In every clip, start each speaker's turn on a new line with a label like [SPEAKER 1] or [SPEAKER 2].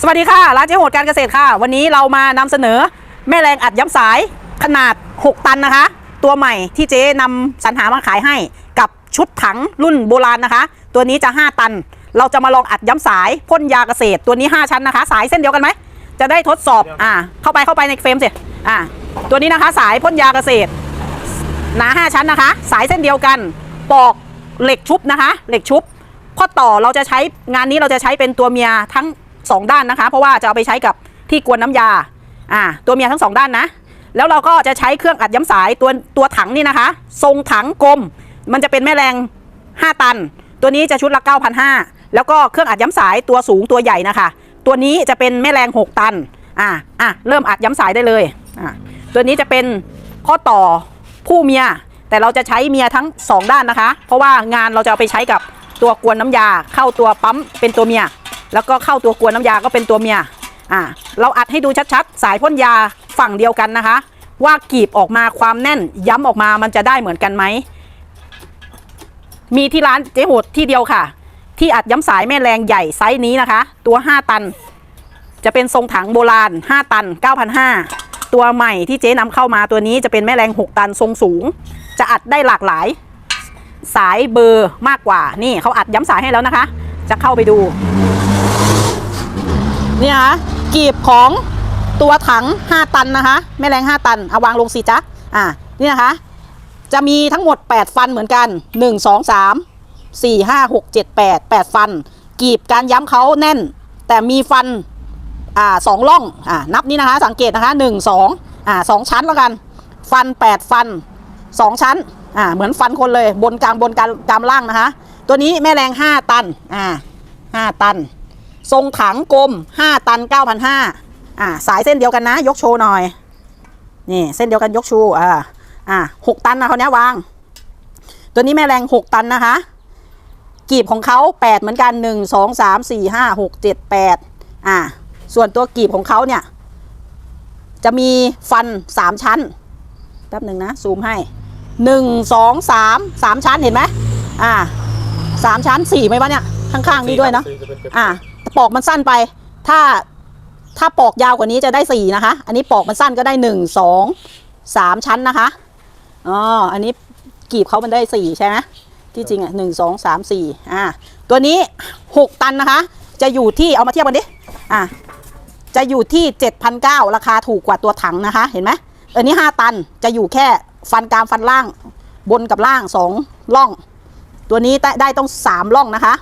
[SPEAKER 1] สวัสดีค่ะ ร้านเจ๊โหดการเกษตรค่ะ วันนี้เรามานำเสนอแม่แรงอัดย้ำสายขนาด 6 ตันนะคะ ตัวใหม่ที่เจ๊นำสรรหามาขายให้กับชุดถังรุ่นโบราณนะคะ ตัวนี้จะ 5 ตัน เราจะมาลองอัดย้ำสายพ่นยาเกษตรตัวนี้ 5 ชั้นนะคะ สายเส้นเดียวกันไหม จะได้ทดสอบอ่าเข้าไปเข้าไปในเฟรมสิอ่าตัวนี้นะคะสายพ่นยาเกษตรหนา5ชั้นนะคะ สายเส้นเดียวกันปอกเหล็กชุบนะคะ เหล็กชุบข้อต่อเราจะใช้งานนี้เราจะใช้เป็นตัวเมียทั้ง 2 ด้านนะคะ เพราะว่าจะเอาไปใช้กับที่กวนน้ำยาอ่าตัวเมียทั้ง 2 ด้านนะ แล้วเราก็จะใช้เครื่องอัดย้ำสายตัวตัวถังนี่นะคะ ทรงถังกลม มันจะเป็นแม่แรง 5 ตัน ตัวนี้จะชุดละ 9,500 แล้วก็เครื่องอัดย้ำสายตัวสูงตัวใหญ่นะคะ ตัวนี้จะเป็นแม่แรง 6 ตันอ่าอะเริ่มอัดย้ำสายได้เลยอ่าตัวนี้จะเป็นข้อต่อผู้เมีย แต่เราจะใช้เมียทั้ง 2 ด้านนะคะ เพราะว่างานเราจะเอาไปใช้กับตัวกวนน้ำยาเข้าตัวปั๊มเป็นตัวเมีย แล้วก็เข้าตัวกวนน้ำยาก็เป็นตัวเมียอ่าเราอัดให้ดูชัดๆ สายพ่นยาฝั่งเดียวกันนะคะ ว่ากีบออกมาความแน่นย้ำออกมามันจะได้เหมือนกันไหมมีที่ร้านเจ๊โหดที่เดียวค่ะ ที่อัดย้ำสายแม่แรงใหญ่ไซส์นี้นะคะ ตัว 5 ตัน จะเป็นทรงถังโบราณ 5 ตัน 9,500 ตัวใหม่ที่เจ๊นำเข้ามาตัวนี้จะเป็นแม่แรง 6 ตันทรงสูง จะอัดได้หลากหลาย สายเบอร์มากกว่านี่เขาอัดย้ำสายให้แล้วนะคะ จะเข้าไปดู นี่นะคะกีบของตัวถัง 5 ตันนะคะ แม่แรง 5 ตันเอาวางลงสิจ๊ะอ่านี่นะคะ จะมีทั้งหมด 8 ฟันเหมือนกัน 1 2 3 4 5 6 7 8 8 ฟัน กีบการย้ำเขาแน่น แต่มีฟันอ่าสองล่องอ่านับนี่นะคะ สังเกตนะคะหนึ่งสองอ่าสองชั้นแล้วกัน ฟันแปดฟันสองชั้นอ่าเหมือนฟันคนเลยบนกลางบนกลางกลางล่างนะคะ ตัวนี้แม่แรงห้าตันอ่าห้าตัน ทรงถังกลมห้าตันเก้าพันห้าอ่าสายเส้นเดียวกันนะ ยกโชว์หน่อย นี่เส้นเดียวกันยกชูอ่าอ่าหกตันนะเขาเนี้ยวาง ตัวนี้แม่แรงหกตันนะคะ กีบของเขา8 เหมือนกัน 1 2 3 4 5 6 7 8อ่าส่วนตัวกีบของเขาเนี่ย จะมีฟัน 3 ชั้นแป๊บหนึ่งนะ ซูมให้ 1 2 3 3 ชั้นเห็นไหมอ่าสามชั้น4ไหมวะเนี่ย ข้างๆนี้ด้วยเนาะอ่าแต่ ปอกมันสั้นไป ถ้าถ้าปอกยาวกว่านี้จะได้4นะคะ อันนี้ปอกมันสั้นก็ได้1 2 3ชั้นนะคะอ๋ออันนี้กีบเขามันได้4ใช่ไหมที่จริงอะหนึ่งสองสามสี่อ่าตัวนี้หกตันนะคะ จะอยู่ที่เอามาเทียบกันดิอ่าจะอยู่ที่เจ็ดพันเก้าราคาถูกกว่าตัวถังนะคะ เห็นไหมอันนี้ห้าตันจะอยู่แค่ฟันกลางฟันล่างบนกับล่างสองล่อง ตัวนี้ได้ได้ต้องสามล่องนะคะ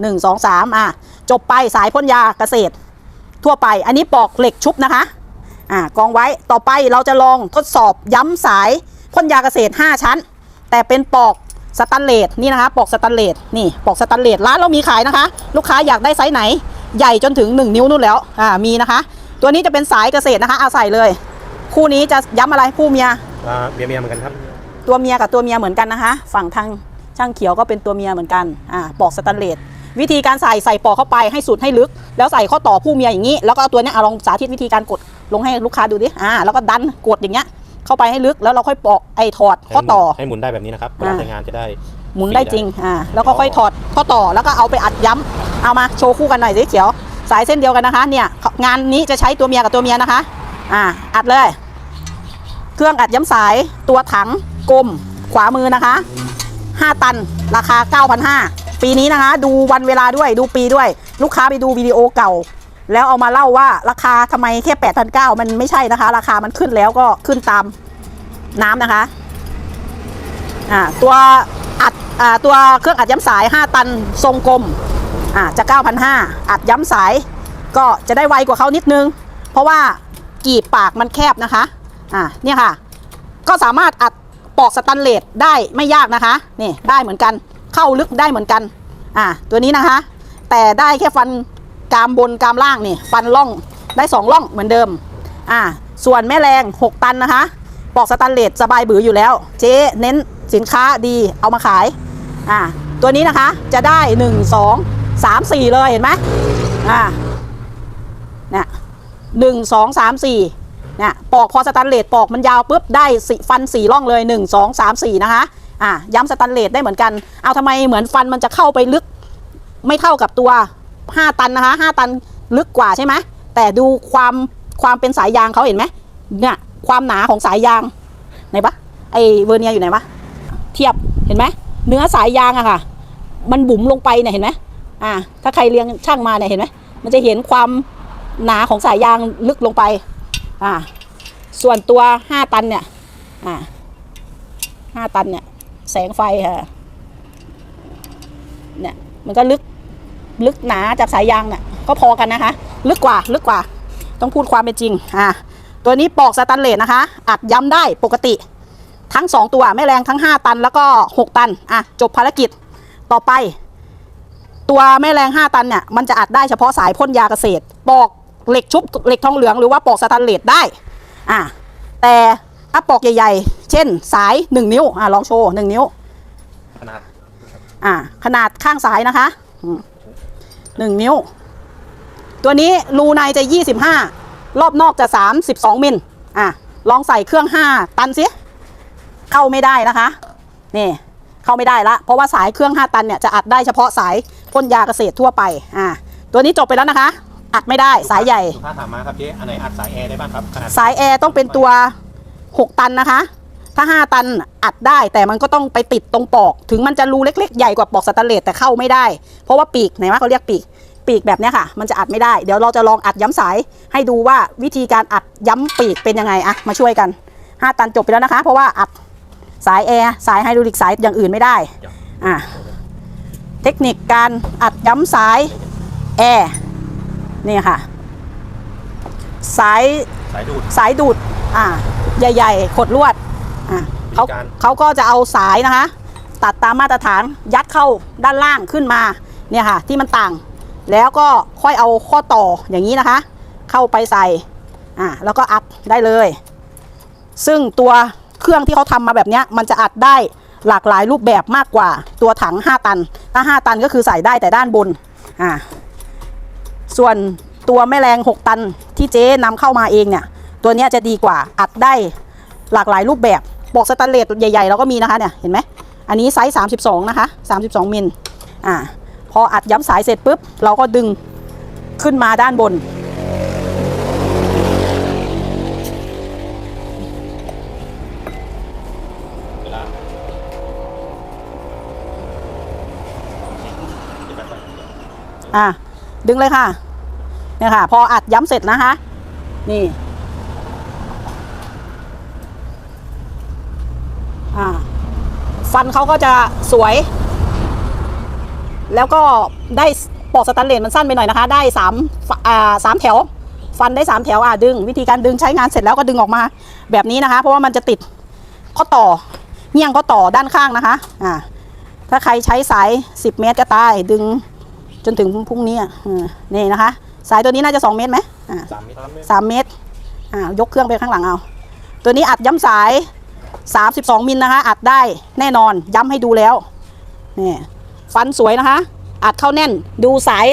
[SPEAKER 1] หนึ่งสองสามอ่า จบไปสายพ่นยาเกษตร ทั่วไปอันนี้ปอกเหล็กชุบนะคะอ่ากองไว้ต่อไปเราจะลองทดสอบย้ำสายพ่นยาเกษตร 5 ชั้น แต่เป็นปอกสแตันเลสนี่นะคะ ปอกสแตันเลสนี่ปอกสแตันเลสร้านเรามีขายนะคะ ลูกค้าอยากได้ไซส์ไหน ใหญ่จนถึง 1 นิ้วนู่นแล้วอ่ามีนะคะ ตัวนี้จะเป็นสายเกษตรนะคะเอาใส่เลย คู่นี้จะย้ำอะไรคู่เมีย
[SPEAKER 2] อ่าเมียเมียเหมือนกันครับ
[SPEAKER 1] ตัวเมียกับตัวเมียเหมือนกันนะคะ ฝั่งทางช่างเขียวก็เป็นตัวเมียเหมือนกันอ่าปอกสแตันเลส วิธีการใส่ใส่ปอกเข้าไปให้สุดให้ลึก แล้วใส่ข้อต่อผู้เมียอย่างนี้ แล้วก็เอาตัวเนี้ยเอาลองสาธิตวิธีการกดลงให้ลูกค้าดูดิอ่าแล้วก็ดันกดอย่างเงี้ยเข้าไปให้ลึกแล้วเราค่อยปอกไอ้ถอดข้อต่อ
[SPEAKER 2] ให้หมุนได้แบบนี้นะครับเวลา
[SPEAKER 1] อ่า
[SPEAKER 2] ใช้งานจะได้
[SPEAKER 1] หมุนได้จริงอ่าแล้วก็ค่อยถอดข้อต่อแล้วก็เอาไปอัดย้ำเอามาโชว์คู่กันหน่อยสิเขียว สายเส้นเดียวกันนะคะเนี่ยงานนี้จะใช้ตัวเมียกับตัวเมียนะคะอ่าอัดเลย เครื่องอัดย้ำสายตัวถังกลมขวามือนะคะ 5 ตันราคา 9,500 ปีนี้นะคะ ดูวันเวลาด้วยดูปีด้วย ลูกค้าไปดูวิดีโอเก่า แล้วเอามาเล่าว่าราคาทำไมแค่8,900มันไม่ใช่นะคะ ราคามันขึ้นแล้วก็ขึ้นตามน้ำนะคะอ่าตัวอัดอ่าตัวเครื่องอัดย้ำสาย 5 ตันทรงกลมอ่าจะ9,500อัดย้ำสาย ก็จะได้ไวกว่าเขานิดนึง เพราะว่ากีบปากมันแคบนะคะอ่าเนี่ยค่ะ ก็สามารถอัดปอกสแตันเลสได้ไม่ยากนะคะนี่ได้เหมือนกัน เข้าลึกได้เหมือนกัน อ่าตัวนี้นะคะ แต่ได้แค่ฟันกรามบนกรามล่างนี่ ฟันล่องได้สองล่องเหมือนเดิม อ่า ส่วนแม่แรง 6 ตันนะคะ ปอกสแตันเลสสบายบืออยู่แล้ว เจ๊เน้นสินค้าดีเอามาขาย อ่า ตัวนี้นะคะจะได้ 1 2 3 4 เลยเห็นไหมอ่าเนี่ยหนึ่งสองสามสี่เนี่ยปอกพอสแตันเลสปอกมันยาวปุ๊บได้สิฟันสี่ร่องเลย1 2 3 4นะคะ อ่าย้ำสแตนเลสได้เหมือนกัน เอาทำไมเหมือนฟันมันจะเข้าไปลึก ไม่เท่ากับตัว 5 ตันนะคะ 5 ตันลึกกว่าใช่ไหมแต่ดูความความเป็นสายยางเขาเห็นไหมเนี่ยความหนาของสายยางไหนปะไอเวอร์เนียอยู่ไหนปะเทียบเห็นไหมเนื้อสายยางอะค่ะ มันบุ๋มลงไปเนี่ยเห็นไหมอ่าถ้าใครเรียงช่างมาเนี่ยเห็นไหมมันจะเห็นความหนาของสายยางลึกลงไปอ่าส่วนตัวห้าตันเนี่ยอ่าห้าตันเนี่ย แสงไฟค่ะเนี่ยมันก็ลึกลึกหนาจากสายยางเนี่ยก็พอกันนะคะ ลึกกว่าลึกกว่า ต้องพูดความเป็นจริงอ่าตัวนี้ปอกสแตันเลสนะคะ อัดย้ำได้ปกติ ทั้ง 2 ตัวแม่แรงทั้ง 5 ตันแล้วก็ 6 ตันอะจบภารกิจต่อไป ตัวแม่แรง 5 ตันเนี่ยมันจะอัดได้เฉพาะสายพ่นยาเกษตร ปอกเหล็กชุบเหล็กทองเหลืองหรือว่าปอกสแตันเลสได้อะแต่ ถ้าปอกใหญ่ๆ เช่นสาย 1 นิ้วอะลองโชว์ 1 นิ้ว
[SPEAKER 2] ขนาด
[SPEAKER 1] อ่าขนาดข้างซ้ายนะคะอืมหนึ่งนิ้ว ตัวนี้รูในจะ 25 รอบนอกจะ 32 มิลอะลองใส่เครื่อง 5 ตันสิเข้าไม่ได้นะคะ นี่เข้าไม่ได้ละ เพราะว่าสายเครื่อง 5 ตันเนี่ยจะอัดได้เฉพาะสายพ่นยาเกษตรทั่วไปอ่าตัวนี้จบไปแล้วนะคะ อัดไม่ได้สายใหญ่
[SPEAKER 2] ลูกค้าถามมาครับเจ๊อันไหนอัดสายแอร์ได้บ้างครับขนาด
[SPEAKER 1] สายแอร์ต้องเป็นตัว 6ตันนะคะ ถ้า5ตันอัดได้แต่มันก็ต้องไปติดตรงปอก ถึงมันจะรูเล็ก ๆ ใหญ่กว่าปอกสแตนเลสแต่เข้าไม่ได้ เพราะว่าปีกไหนว่าเขาเรียกปีก ปีกแบบเนี้ยค่ะ มันจะอัดไม่ได้ เดี๋ยวเราจะลองอัดย้ำสาย ให้ดูว่าวิธีการอัดย้ำปีกเป็นยังไงอะมาช่วยกัน5ตันจบไปแล้วนะคะ เพราะว่าอัดสายแอร์สายไฮดรอลิกสายอย่างอื่นไม่ได้อะเทคนิคการอัดย้ำสายแอร์นี่ค่ะ สาย
[SPEAKER 2] สายดูด
[SPEAKER 1] สายดูด อ่า ใหญ่ๆ ขดลวด อ่าเขา
[SPEAKER 2] มีการ
[SPEAKER 1] เขาก็จะเอาสายนะคะ ตัดตามมาตรฐานยัดเข้าด้านล่างขึ้นมา เนี่ยค่ะ ที่มันต่าง แล้วก็ค่อยเอาข้อต่ออย่างนี้นะคะ เข้าไปใส่ อ่า แล้วก็อัดได้เลย ซึ่งตัวเครื่องที่เขาทำมาแบบเนี้ยมันจะอัดได้หลากหลายรูปแบบมากกว่าตัวถัง 5 ตัน ถ้า 5 ตันก็คือใส่ได้แต่ด้านบน อ่า ส่วนตัวแม่แรง 6 ตันที่เจ๊นำเข้ามาเองเนี่ย ตัวนี้จะดีกว่าอัดได้หลากหลายรูปแบบบอกสแตนเลสใหญ่ๆเราก็มีนะคะเนี่ยเห็นไหมอันนี้ไซส์ 32 นะคะ 32 มิลอ่าพออัดย้ำสายเสร็จปุ๊บ เราก็ดึงขึ้นมาด้านบน อะ ดึงเลยค่ะ เนี่ยค่ะ พออัดย้ำเสร็จนะคะ นี่อ่า ฟันเขาก็จะสวย แล้วก็ได้ปอกสแตันเลสมันสั้นไปหน่อยนะคะ ได้สามฟอ่าสามแถว ฟันได้สามแถวอะดึง วิธีการดึงใช้งานเสร็จแล้วก็ดึงออกมา แบบนี้นะคะ เพราะว่ามันจะติดข้อต่อเงี่ยงข้อต่อด้านข้างนะคะอ่าถ้าใครใช้สาย 10 เมตรก็ตายดึงจนถึงพรุ่งนี้อะเออนี่นะคะ สายตัวนี้น่าจะ 2 เมตรไหมอ่า
[SPEAKER 2] สามเมตร
[SPEAKER 1] สามเมตร อ่ายกเครื่องไปข้างหลังเอา ตัวนี้อัดย้ำสาย 32 มิลนะคะ อัดได้แน่นอนย้ำให้ดูแล้วนี่ฟันสวยนะคะ อัดเข้าแน่นดูสาย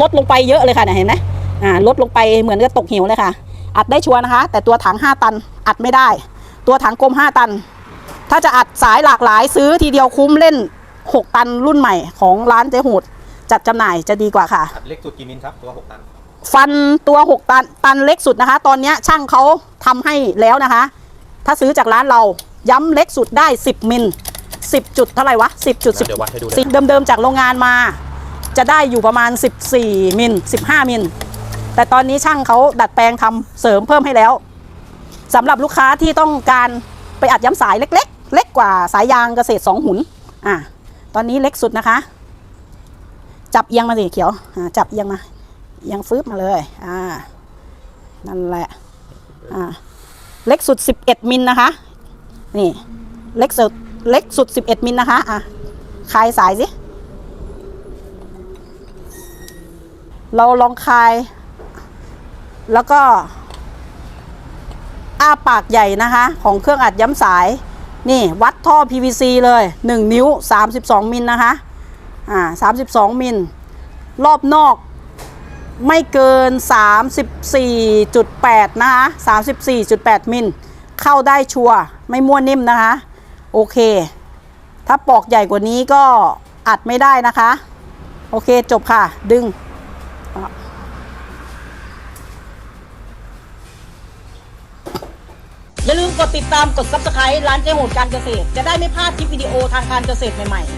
[SPEAKER 1] ลดลงไปเยอะเลยค่ะเนี่ยเห็นไหมอ่าลดลงไปเหมือนกับตกเหวเลยค่ะ อัดได้ชัวร์นะคะ แต่ตัวถัง 5 ตันอัดไม่ได้ ตัวถังกลม 5 ตัน ถ้าจะอัดสายหลากหลายซื้อทีเดียวคุ้มเล่น 6 ตันรุ่นใหม่ของร้านเจ๊หูดจัดจำหน่ายจะดีกว่าค่ะ
[SPEAKER 2] อัดเล็กสุดกี่มิลครับตัวหกตัน
[SPEAKER 1] ฟันตัว 6 ตันตันเล็กสุดนะคะ ตอนเนี้ยช่างเขาทำให้แล้วนะคะ ถ้าซื้อจากร้านเราย้ำเล็กสุดได้ 10 มิล 10 จุดเท่าไหร่วะ 10จุด
[SPEAKER 2] เดี๋ยววัดให้ดูนะ
[SPEAKER 1] 10เดิมๆจากโรงงานมา จะได้อยู่ประมาณ 14 มิล 15 มิล แต่ตอนนี้ช่างเขาดัดแปลงทำเสริมเพิ่มให้แล้วสำหรับลูกค้าที่ต้องการไปอัดย้ำสายเล็ก ๆ เล็กกว่าสายยางเกษตร 2 หุนอะตอนนี้เล็กสุดนะคะ จับเอียงมาสิเขียวอ่าจับเอียงมายังฟืบมาเลย อ่า นั่นแหละ อ่า เล็กสุด 11 มิลนะคะ นี่ เล็กสุด เล็กสุด 11 มิลนะคะ อะคลายสายสิ เราลองคลาย แล้วก็อ้าปากใหญ่นะคะ ของเครื่องอัดย้ำสาย นี่วัดท่อ PVC เลย 1 นิ้ว 32 มิลนะคะ อ่า 32 มิล รอบนอก ไม่เกิน 34.8 นะคะ34.8 มิล เข้าได้ชัวร์ไม่มั่วนิ่มนะคะ โอเค ถ้าปอกใหญ่กว่านี้ก็อัดไม่ได้นะคะ โอเคจบค่ะ ดึง อย่าลืมกดติดตามกด subscribe ร้านเจ๊โหดการเกษตร จะได้ไม่พลาดคลิปวิดีโอทางการเกษตรใหม่ๆ